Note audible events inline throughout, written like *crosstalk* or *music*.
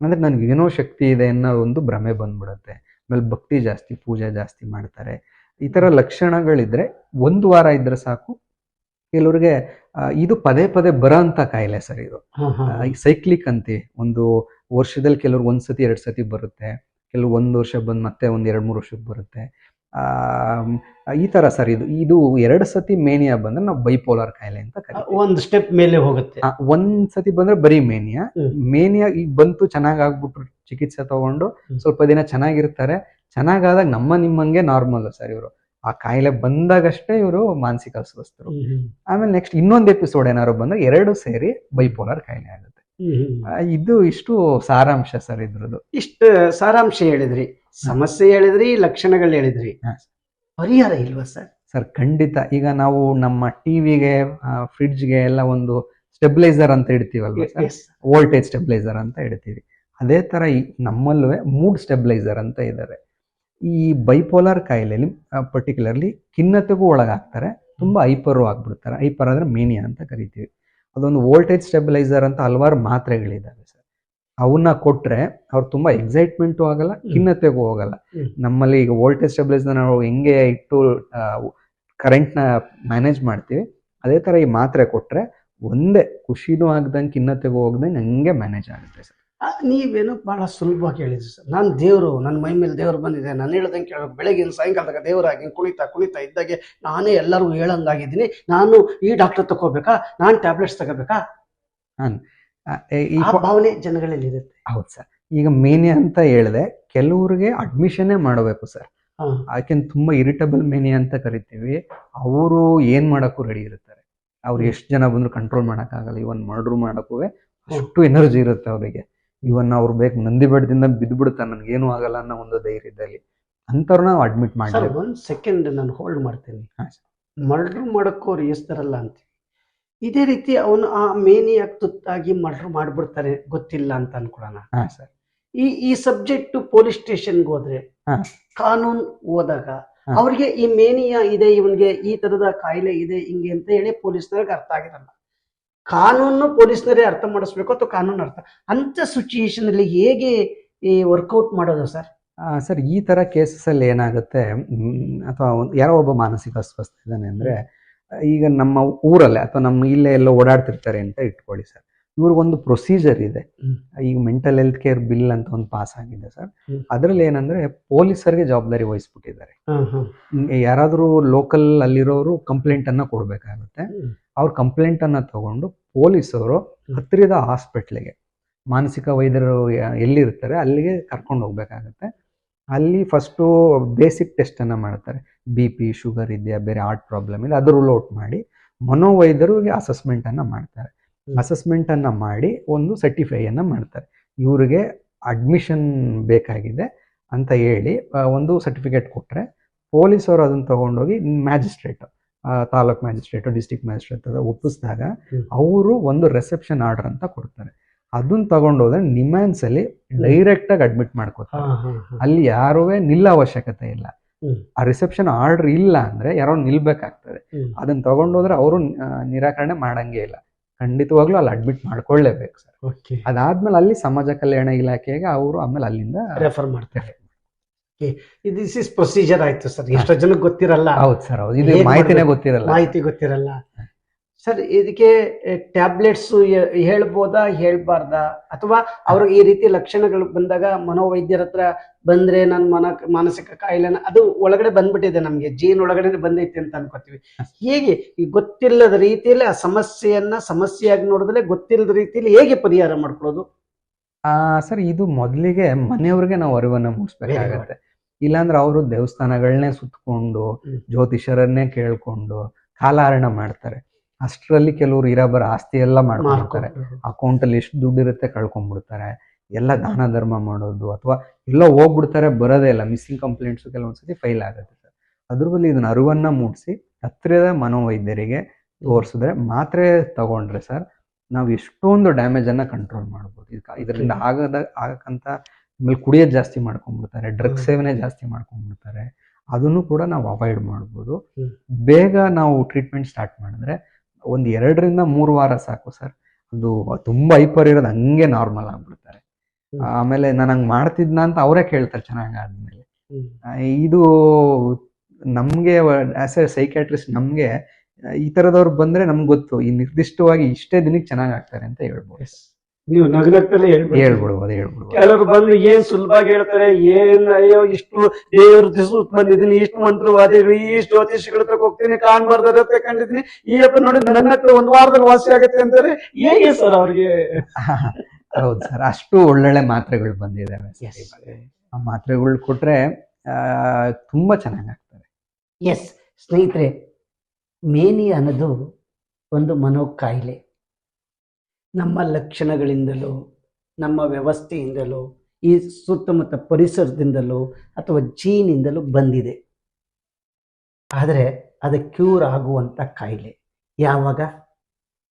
ಅಂದ್ರೆ ನನಗೆ ಏನೋ ಶಕ್ತಿ ಇದೆ ಅನ್ನೋ ಒಂದು ಭ್ರಮೆ ಬಂದ್ಬಿಡುತ್ತೆ. ಆಮೇಲೆ ಭಕ್ತಿ ಜಾಸ್ತಿ ಪೂಜೆ ಜಾಸ್ತಿ ಮಾಡ್ತಾರೆ. ಈ ಥರ ಲಕ್ಷಣಗಳಿದ್ರೆ ಒಂದು ವಾರ ಇದ್ರೆ ಸಾಕು. ಕೆಲವ್ರಿಗೆ ಇದು ಪದೇ ಪದೇ ಬರೋ ಅಂತ ಕಾಯಿಲೆ ಸರ್ ಇದು. ಸೈಕ್ಲಿಕ್ ಅಂತಿ. ಒಂದು ವರ್ಷದಲ್ಲಿ ಕೆಲವ್ರಿಗೆ ಒಂದ್ ಸತಿ ಎರಡು ಸತಿ ಬರುತ್ತೆ. ಕೆಲವು ಒಂದು ವರ್ಷ ಬಂದು ಮತ್ತೆ ಒಂದು ಎರಡು ಮೂರು ವರ್ಷಕ್ಕೆ ಬರುತ್ತೆ. ಈ ತರ ಸರ್ ಇದು ಇದು ಎರಡು ಸತಿ ಮೇನಿಯಾ ಬಂದ್ರೆ ನಾವು ಬೈಪೋಲಾರ್ ಕಾಯಿಲೆ ಅಂತ ಕರೀತೀವಿ. ಒಂದು ಸ್ಟೆಪ್ ಮೇಲೆ ಹೋಗುತ್ತೆ. ಒಂದ್ ಸತಿ ಬಂದ್ರೆ ಬರೀ ಮೇನಿಯಾ. ಮೇನಿಯಾ ಈಗ ಬಂತು ಚೆನ್ನಾಗ್ ಆಗ್ಬಿಟ್ರು ಚಿಕಿತ್ಸೆ ತಗೊಂಡು ಸ್ವಲ್ಪ ದಿನ ಚೆನ್ನಾಗಿರ್ತಾರೆ. ಚೆನ್ನಾಗಾದಾಗ ನಮ್ಮ ನಿಮ್ಮಂಗೆ ನಾರ್ಮಲ್ ಸರ್ ಇವರು. ಆ ಕಾಯಿಲೆ ಬಂದಾಗಷ್ಟೇ ಇವರು ಮಾನಸಿಕ ಅಸ್ವಸ್ಥರು. ಆಮೇಲೆ ನೆಕ್ಸ್ಟ್ ಇನ್ನೊಂದು ಎಪಿಸೋಡ್ ಏನಾದ್ರು ಬಂದ್ರೆ ಎರಡು ಸೇರಿ ಬೈಪೋಲಾರ್ ಕಾಯಿಲೆ ಆಗುತ್ತೆ. ಇದು ಇಷ್ಟು ಸಾರಾಂಶ ಸರ್ ಇದ್ರದ್ದು. ಇಷ್ಟು ಸಾರಾಂಶ ಹೇಳಿದ್ರಿ. ಸಮಸ್ಯೆ ಹೇಳಿದ್ರಿ ಲಕ್ಷಣಗಳು ಹೇಳಿದ್ರಿ. ಹಾ. ಪರಿಹಾರ ಇಲ್ವಾ ಸರ್? ಸರ್ ಖಂಡಿತ. ಈಗ ನಾವು ನಮ್ಮ ಟಿವಿಗೆ ಫ್ರಿಡ್ಜ್ಗೆ ಎಲ್ಲ ಒಂದು ಸ್ಟೆಬಿಲೈಸರ್ ಅಂತ ಇಡ್ತೀವಲ್ವ ವೋಲ್ಟೇಜ್ ಸ್ಟೆಬಿಲೈಸರ್ ಅಂತ ಇಡ್ತೀವಿ. ಅದೇ ತರ ಈ ನಮ್ಮಲ್ಲೂ ಮೂಡ್ ಸ್ಟೆಬಿಲೈಸರ್ ಅಂತ ಇದ್ದಾರೆ ಈ ಬೈಪೋಲಾರ್ ಕಾಯಿಲೆಯಲ್ಲಿ ಪರ್ಟಿಕ್ಯುಲರ್ಲಿ ಖಿನ್ನತೆಗೂ ಒಳಗಾಗ್ತಾರೆ. ತುಂಬಾ ಹೈಪರು ಆಗ್ಬಿಡ್ತಾರೆ. ಹೈಪರ್ ಅಂದ್ರೆ ಮೇನಿಯಾ ಅಂತ ಕರಿತೀವಿ. ಅದೊಂದು ವೋಲ್ಟೇಜ್ ಸ್ಟೆಬಿಲೈಸರ್ ಅಂತ ಹಲವಾರು ಮಾತ್ರೆಗಳಿದ್ದಾವೆ ಸರ್. ಅವನ್ನ ಕೊಟ್ರೆ ಅವ್ರು ತುಂಬಾ ಎಕ್ಸೈಟ್ಮೆಂಟು ಆಗಲ್ಲ ಖಿನ್ನತೆಗೂ ಹೋಗಲ್ಲ. ನಮ್ಮಲ್ಲಿ ಈಗ ವೋಲ್ಟೇಜ್ ಸ್ಟೆಬಿಲೈಸ್ನ ನಾವು ಹೆಂಗೆ ಇಟ್ಟು ಕರೆಂಟ್ನ ಮ್ಯಾನೇಜ್ ಮಾಡ್ತೀವಿ ಅದೇ ತರ ಈ ಮಾತ್ರೆ ಕೊಟ್ರೆ ಒಂದೇ ಖುಷಿನೂ ಆಗ್ದಂಗೆ ಖಿನ್ನತೆಗೂ ಹೋಗ್ದಂಗೆ ಹಂಗೆ ಮ್ಯಾನೇಜ್ ಆಗುತ್ತೆ ಸರ್. ನೀವೇನು ಬಹಳ ಸುಲಭವಾಗಿ ಹೇಳಿದ್ರಿ ಸರ್. ನಾನು ದೇವರು ನನ್ನ ಮೈ ಮೇಲೆ ದೇವರು ಬಂದಿದೆ ನಾನು ಹೇಳ್ದಂಗೆ ಕೇಳೋ ಬೆಳಗಿನ ಸಾಯಂಕಾಲದಾಗ ದೇವರಾಗಿ ಕುಣಿತಾ ಕುಣಿತಾ ಇದ್ದಾಗೆ ನಾನೇ ಎಲ್ಲರಿಗೂ ಹೇಳಂಗಾಗಿದ್ದೀನಿ. ನಾನು ಈ ಡಾಕ್ಟರ್ ತಗೋಬೇಕಾ ನಾನು ಟ್ಯಾಬ್ಲೆಟ್ಸ್ ತಗೋಬೇಕಾ? ಏ- ಈ ಭಾವನೆ ಜನಗಳಲ್ಲಿ ಇರುತ್ತೆ ಹೌದು ಸರ್. ಈಗ ಮೇನಿ ಅಂತ ಹೇಳಿದೆ ಕೆಲವ್ರಿಗೆ ಅಡ್ಮಿಷನ್ನೇ ಮಾಡಬೇಕು ಸರ್. ಯಾಕೆಂದ್ರೆ ತುಂಬಾ ಇರಿಟಬಲ್ ಮೇನಿ ಅಂತ ಕರಿತೀವಿ. ಅವರು ಏನ್ ಮಾಡಕ್ಕೂ ರೆಡಿ ಇರ್ತಾರೆ. ಅವ್ರು ಎಷ್ಟು ಜನ ಬಂದ್ರು ಕಂಟ್ರೋಲ್ ಮಾಡಕ್ಕಾಗಲ್ಲ. ಇವನ್ ಮರ್ಡ್ರು ಮಾಡಕ್ಕೂ ಅಷ್ಟು ಎನರ್ಜಿ ಇರುತ್ತೆ ಅವರಿಗೆ. ಇವನ್ನ ಅವ್ರು ಬೇಕು ನಂದಿ ಬೆಟ್ಟದಿಂದ ಬಿದ್ದು ಬಿಡ್ತಾರೆ ನನ್ಗೇನು ಆಗಲ್ಲ ಅನ್ನೋ ಒಂದು ಧೈರ್ಯದಲ್ಲಿ ಅಂಥವ್ರನ್ನ ನಾವು ಅಡ್ಮಿಟ್ ಮಾಡಿ ಒಂದ್ ಸೆಕೆಂಡ್ ನಾನು ಹೋಲ್ಡ್ ಮಾಡ್ತೀನಿ. ಮರ್ಡ್ರು ಮಾಡಕ್ಕೂ ಮಾಡಕ್ಕವ್ರು ಎಸ್ತಾರಲ್ಲ ಅಂತ ಇದೇ ರೀತಿ ಅವನು ಆ ಮೇನಿಯಾಗಿ ತುತ್ತಾಗಿ ಮರ್ಡರ್ ಮಾಡ್ಬಿಡ್ತಾರೆ. ಗೊತ್ತಿಲ್ಲ ಅಂತ ಅನ್ಕೊಳ್ಳೋಣ ಸರ್. ಈ ಈ ಸಬ್ಜೆಕ್ಟ್ ಪೊಲೀಸ್ ಸ್ಟೇಷನ್ ಹೋದ್ರೆ. ಕಾನೂನು ಹೋದಾಗ. ಅವ್ರಿಗೆ ಈ ಮೇನಿಯಾ ಇದೆ ಇವನ್ಗೆ ಈ ತರದ ಕಾಯಿಲೆ ಇದೆ ಹಿಂಗೆ ಅಂತ ಹೇಳಿ ಪೊಲೀಸ್ನವ್ರಿಗೆ ಅರ್ಥ ಆಗಿರಲ್ಲ. ಕಾನೂನು ಪೊಲೀಸ್ನವರೇ ಅರ್ಥ ಮಾಡಿಸ್ಬೇಕು ಅಥವಾ ಕಾನೂನು ಅರ್ಥ ಅಂತ ಸಿಚುಯೇಷನ್ ಅಲ್ಲಿ ಹೇಗೆ ಈ ವರ್ಕೌಟ್ ಮಾಡೋದು ಸರ್? ಸರ್ ಈ ತರ ಕೇಸಸ್ ಅಲ್ಲಿ ಏನಾಗುತ್ತೆ ಅಥವಾ ಯಾರೋ ಒಬ್ಬ ಮಾನಸಿಕ ಅಸ್ವಸ್ಥ ಇದ್ದಾನೆ ಅಂದ್ರೆ ಈಗ ನಮ್ಮ ಊರಲ್ಲೇ ಅಥವಾ ನಮ್ಮ ಇಲ್ಲೇ ಎಲ್ಲ ಓಡಾಡ್ತಿರ್ತಾರೆ ಅಂತ ಇಟ್ಕೊಳ್ಳಿ ಸರ್. ಇವ್ರಿಗೊಂದು ಪ್ರೊಸೀಜರ್ ಇದೆ. ಈಗ ಮೆಂಟಲ್ ಹೆಲ್ತ್ ಕೇರ್ ಬಿಲ್ ಅಂತ ಒಂದು ಪಾಸ್ ಆಗಿದೆ ಸರ್. ಅದರಲ್ಲಿ ಏನಂದ್ರೆ ಪೊಲೀಸರಿಗೆ ಜವಾಬ್ದಾರಿ ವಹಿಸ್ಬಿಟ್ಟಿದ್ದಾರೆ. ಯಾರಾದರೂ ಲೋಕಲ್ ಅಲ್ಲಿರೋರು ಕಂಪ್ಲೇಂಟ್ ಅನ್ನ ಕೊಡ್ಬೇಕಾಗುತ್ತೆ ಅವ್ರ ಕಂಪ್ಲೇಂಟ್ ಅನ್ನ ತಗೊಂಡು ಪೊಲೀಸರು ಹತ್ತಿರದ ಹಾಸ್ಪಿಟ್ಲಿಗೆ ಮಾನಸಿಕ ವೈದ್ಯರು ಎಲ್ಲಿರ್ತಾರೆ ಅಲ್ಲಿಗೆ ಕರ್ಕೊಂಡು ಹೋಗ್ಬೇಕಾಗತ್ತೆ. ಅಲ್ಲಿ ಫಸ್ಟು ಬೇಸಿಕ್ ಟೆಸ್ಟನ್ನು ಮಾಡ್ತಾರೆ. ಬಿ ಪಿ ಶುಗರ್ ಇದೆಯಾ ಬೇರೆ ಹಾರ್ಟ್ ಪ್ರಾಬ್ಲಮ್ ಇದೆ ಅದು ರೂಲ್ ಔಟ್ ಮಾಡಿ ಮನೋವೈದ್ಯರಿಗೆ ಅಸೆಸ್ಮೆಂಟನ್ನು ಮಾಡ್ತಾರೆ. ಅಸೆಸ್ಮೆಂಟನ್ನು ಮಾಡಿ ಒಂದು ಸರ್ಟಿಫೈಯನ್ನು ಮಾಡ್ತಾರೆ. ಇವರಿಗೆ ಅಡ್ಮಿಷನ್ ಬೇಕಾಗಿದೆ ಅಂತ ಹೇಳಿ ಒಂದು ಸರ್ಟಿಫಿಕೇಟ್ ಕೊಟ್ಟರೆ ಪೊಲೀಸವರು ಅದನ್ನು ತಗೊಂಡೋಗಿ magistrate taluk magistrate district magistrate ಒಪ್ಪಿಸಿದಾಗ. ಅವರು ಒಂದು ರಿಸೆಪ್ಷನ್ ಆರ್ಡರ್ ಅಂತ ಕೊಡ್ತಾರೆ. ಅದನ್ನ ತಗೊಂಡೋದ್ರೆ ನಿಮ್ಯಾನ್ಸ್ ಅಲ್ಲಿ ಡೈರೆಕ್ಟ್ ಆಗಿ ಅಡ್ಮಿಟ್ ಮಾಡ್ಕೋತಾರೆ. ಅಲ್ಲಿ ಯಾರೂ ನಿಲ್ಲ ಅವಶ್ಯಕತೆ ಇಲ್ಲ. ಆ ರಿಸೆಪ್ಷನ್ ಆರ್ಡರ್ ಇಲ್ಲ ಅಂದ್ರೆ ಯಾರೋ ನಿಲ್ಬೇಕಾಗ್ತದೆ. ಅದನ್ನ ತಗೊಂಡೋದ್ರೆ ಅವರು ನಿರಾಕರಣೆ ಮಾಡಂಗೇ ಇಲ್ಲ. ಖಂಡಿತವಾಗ್ಲೂ ಅಲ್ಲಿ ಅಡ್ಮಿಟ್ ಮಾಡ್ಕೊಳ್ಳೇಬೇಕು ಸರ್. ಅದಾದ್ಮೇಲೆ ಅಲ್ಲಿ ಸಮಾಜ ಕಲ್ಯಾಣ ಇಲಾಖೆಗೆ ಅವರು ಆಮೇಲೆ ಅಲ್ಲಿಂದ ರೆಫರ್ ಮಾಡ್ತಾರೆ. ದಿಸ್ ಇಸ್ ಪ್ರೊಸೀಜರ್ ಆಯ್ತು ಸರ್. ಎಷ್ಟೋ ಜನಕ್ಕೆ ಗೊತ್ತಿರಲ್ಲ. ಹೌದು ಸರ್ ಹೌದು. ಇದು ಮಾಹಿತಿನೇ ಗೊತ್ತಿರಲ್ಲ. ಮಾಹಿತಿ ಗೊತ್ತಿರಲ್ಲ. ಸರ್ ಇದಕ್ಕೆ ಟ್ಯಾಬ್ಲೆಟ್ಸ್ ಹೇಳ್ಬೋದಾ ಹೇಳ್ಬಾರ್ದಾ? ಅಥವಾ ಅವ್ರ ಈ ರೀತಿ ಲಕ್ಷಣಗಳು ಬಂದಾಗ ಮನೋವೈದ್ಯರ ಹತ್ರ ಬಂದ್ರೆ ನನ್ನ ಮನ ಮಾನಸಿಕ ಕಾಯಿಲೆನ ಅದು ಒಳಗಡೆ ಬಂದ್ಬಿಟ್ಟಿದೆ ನಮ್ಗೆ ಜೀನ್ ಒಳಗಡೆ ಬಂದೈತೆ ಅಂತ ಅನ್ಕೋತೀವಿ. ಹೇಗೆ? ಈ ಗೊತ್ತಿಲ್ಲದ ರೀತಿಯಲ್ಲಿ ಆ ಸಮಸ್ಯೆಯನ್ನ ಸಮಸ್ಯೆಯಾಗಿ ನೋಡಿದ್ರೆ ಗೊತ್ತಿಲ್ಲದ ರೀತಿಯಲ್ಲಿ ಹೇಗೆ ಪರಿಹಾರ ಮಾಡ್ಕೊಳ್ಳೋದು? ಆ ಸರ್ ಇದು ಮೊದಲಿಗೆ ಮನೆಯವ್ರಿಗೆ ನಾವು ಅರಿವನ್ನ ಮೂಡಿಸ್ಬೇಕಾಗತ್ತೆ. ಇಲ್ಲಾಂದ್ರೆ ಅವರು ದೇವಸ್ಥಾನಗಳನ್ನೇ ಸುತ್ಕೊಂಡು ಜ್ಯೋತಿಷರನ್ನೇ ಕೇಳ್ಕೊಂಡು ಕಾಲಹರಣ ಮಾಡ್ತಾರೆ. ಅಷ್ಟರಲ್ಲಿ ಕೆಲವರು ಇರಬರ ಆಸ್ತಿ ಎಲ್ಲ ಮಾಡ್ಕೊಂಡಿರ್ತಾರೆ ಮಾಡ್ಕೊಂಡು ಅಕೌಂಟ್ ಅಲ್ಲಿ ಎಷ್ಟು ದುಡ್ಡು ಇರುತ್ತೆ ಕಳ್ಕೊಂಡ್ಬಿಡ್ತಾರೆ ಎಲ್ಲ ದಾನ ಧರ್ಮ ಮಾಡೋದು ಅಥವಾ ಎಲ್ಲ ಹೋಗ್ಬಿಡ್ತಾರೆ ಬರೋದೇ ಇಲ್ಲ. ಮಿಸ್ಸಿಂಗ್ ಕಂಪ್ಲೇಂಟ್ಸ್ ಕೆಲವೊಂದ್ಸತಿ ಫೈಲ್ ಆಗುತ್ತೆ ಸರ್. ಅದ್ರ ಬದಲು ಇದನ್ನ ಅರಿವನ್ನ ಮೂಡಿಸಿ ಹತ್ತಿರದ ಮನೋವೈದ್ಯರಿಗೆ ತೋರಿಸಿದ್ರೆ ಮಾತ್ರೆ ತಗೊಂಡ್ರೆ ಸರ್ ನಾವು ಎಷ್ಟೊಂದು ಡ್ಯಾಮೇಜ್ ಅನ್ನ ಕಂಟ್ರೋಲ್ ಮಾಡ್ಬೋದು. ಇದರಿಂದ ಆಗದ ಆಗಕ್ಕಂತ ಆಮೇಲೆ ಕುಡಿಯೋದು ಜಾಸ್ತಿ ಮಾಡ್ಕೊಂಡ್ಬಿಡ್ತಾರೆ ಡ್ರಗ್ ಸೇವನೆ ಜಾಸ್ತಿ ಮಾಡ್ಕೊಂಡ್ಬಿಡ್ತಾರೆ ಅದನ್ನು ಕೂಡ ನಾವು ಅವಾಯ್ಡ್ ಮಾಡ್ಬೋದು. ಬೇಗ ನಾವು ಟ್ರೀಟ್ಮೆಂಟ್ ಸ್ಟಾರ್ಟ್ ಮಾಡಿದ್ರೆ ಒಂದು ಎರಡರಿಂದ ಮೂರು ವಾರ ಸಾಕು ಸರ್. ಅದು ತುಂಬಾ ಹೈಪರ್ ಇರೋದು ಹಂಗೆ ನಾರ್ಮಲ್ ಆಗ್ಬಿಡ್ತಾರೆ. ಆಮೇಲೆ ನಾನು ಹಂಗೆ ಮಾಡ್ತಿದ್ನ ಅಂತ ಅವರೇ ಕೇಳ್ತಾರೆ ಚೆನ್ನಾಗಿ ಆದ್ಮೇಲೆ. ಇದು ನಮ್ಗೆ ಆಸ್ ಎ ಸೈಕ್ಯಾಟ್ರಿಸ್ಟ್ ನಮ್ಗೆ ಈ ತರದವ್ರು ಬಂದ್ರೆ ನಮ್ಗೆ ಗೊತ್ತು ಈ ನಿರ್ದಿಷ್ಟವಾಗಿ ಇಷ್ಟೇ ದಿನಕ್ಕೆ ಚೆನ್ನಾಗಿ ಆಗ್ತಾರೆ ಅಂತ ಹೇಳ್ಬೋದು. ನೀವು ನಗನಗ್ತಲೇ ಹೇಳ್ಬಿಡಿ ಹೇಳ್ಬಿಡ್ಬೋದು ಹೇಳ್ಬಿಡ್ಬೋದು ಕೆಲವರು ಬಂದು ಏನ್ ಸುಲಭವಾಗಿ ಹೇಳ್ತಾರೆ ಏನ್ ಅಯ್ಯೋ ಇಷ್ಟು ದೇವ್ರ ದಿವಸ ಬಂದಿದ್ದೀನಿ ಇಷ್ಟು ಮಂತ್ರವಾದಿಗಳು ಇಷ್ಟು ಜ್ಯೋತಿಷಿಗಳ ತಕ್ಕ ಹೋಗ್ತೀನಿ ಕಾಣ್ಬಾರ್ದ ಹತ್ರ ಕಂಡಿದ್ದೀನಿ. ಈ ಅಪ್ಪ ನೋಡಿ ನನ್ನ ಹತ್ರ ಒಂದ್ ವಾರದಲ್ಲಿ ವಾಸಿ ಆಗತ್ತೆ ಅಂತಾರೆ ಹೇಗೆ ಸರ್ ಅವ್ರಿಗೆ? *laughs* ಹೌದು ಸರ್ ಅಷ್ಟು ಒಳ್ಳೊಳ್ಳೆ ಮಾತ್ರೆಗಳು ಬಂದಿದ್ದಾವೆ. ಆ ಮಾತ್ರೆಗಳು ಕೊಟ್ರೆ ಆ, ತುಂಬಾ ಚೆನ್ನಾಗಿ ಆಗ್ತದೆ ಎಸ್ ಸ್ನೇಹಿತರೆ ಮೇನಿ ಅನ್ನೋದು ಒಂದು ಮನೋಕಾಯಿಲೆ. ನಮ್ಮ ಲಕ್ಷಣಗಳಿಂದಲೋ, ನಮ್ಮ ವ್ಯವಸ್ಥೆಯಿಂದಲೋ, ಈ ಸುತ್ತಮುತ್ತ ಪರಿಸರದಿಂದಲೋ ಅಥವಾ ಜೀನಿಂದಲೋ ಬಂದಿದೆ. ಆದರೆ ಅದು ಕ್ಯೂರ್ ಆಗುವಂಥ ಕಾಯಿಲೆ. ಯಾವಾಗ?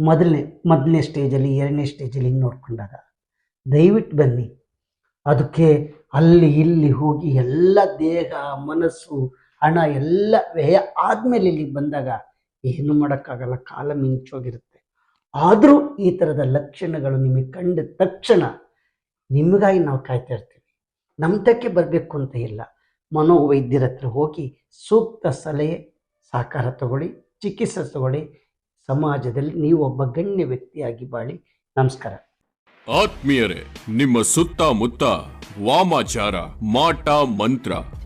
ಮೊದಲನೇ ಮೊದಲನೇ ಸ್ಟೇಜಲ್ಲಿ, ಎರಡನೇ ಸ್ಟೇಜಲ್ಲಿ ಹಿಂಗೆ ನೋಡ್ಕೊಂಡಾಗ. ದಯವಿಟ್ಟು ಬನ್ನಿ. ಅದಕ್ಕೆ ಅಲ್ಲಿ ಇಲ್ಲಿ ಹೋಗಿ ಎಲ್ಲ ದೇಹ, ಮನಸ್ಸು, ಹಣ, ಎಲ್ಲ ವ್ಯಯ ಆದ್ಮೇಲೆ ಇಲ್ಲಿಗೆ ಬಂದಾಗ ಏನು ಮಾಡೋಕ್ಕಾಗಲ್ಲ. ಕಾಲ ಮಿಂಚೋಗಿರುತ್ತೆ. ಆದರೂ ಈ ಥರದ ಲಕ್ಷಣಗಳು ನಿಮಗೆ ಕಂಡ ತಕ್ಷಣ ನಿಮಗಾಗಿ ನಾವು ಕಾಯ್ತಾ ಇರ್ತೀವಿ. ನಮ್ಮ ತಕ್ಕೆ ಬರಬೇಕು ಅಂತ ಇಲ್ಲ. ಮನೋವೈದ್ಯರ ಹತ್ರ ಹೋಗಿ ಸೂಕ್ತ ಸಲಹೆ, ಸಹಕಾರ ತಗೊಳ್ಳಿ, ಚಿಕಿತ್ಸೆ ತಗೊಳ್ಳಿ, ಸಮಾಜದಲ್ಲಿ ನೀವು ಒಬ್ಬ ಗಣ್ಯ ವ್ಯಕ್ತಿಯಾಗಿ ಬಾಳಿ. ನಮಸ್ಕಾರ. ಆತ್ಮೀಯರೇ, ನಿಮ್ಮ ಸುತ್ತಮುತ್ತ ವಾಮಾಚಾರ, ಮಾಟ, ಮಂತ್ರ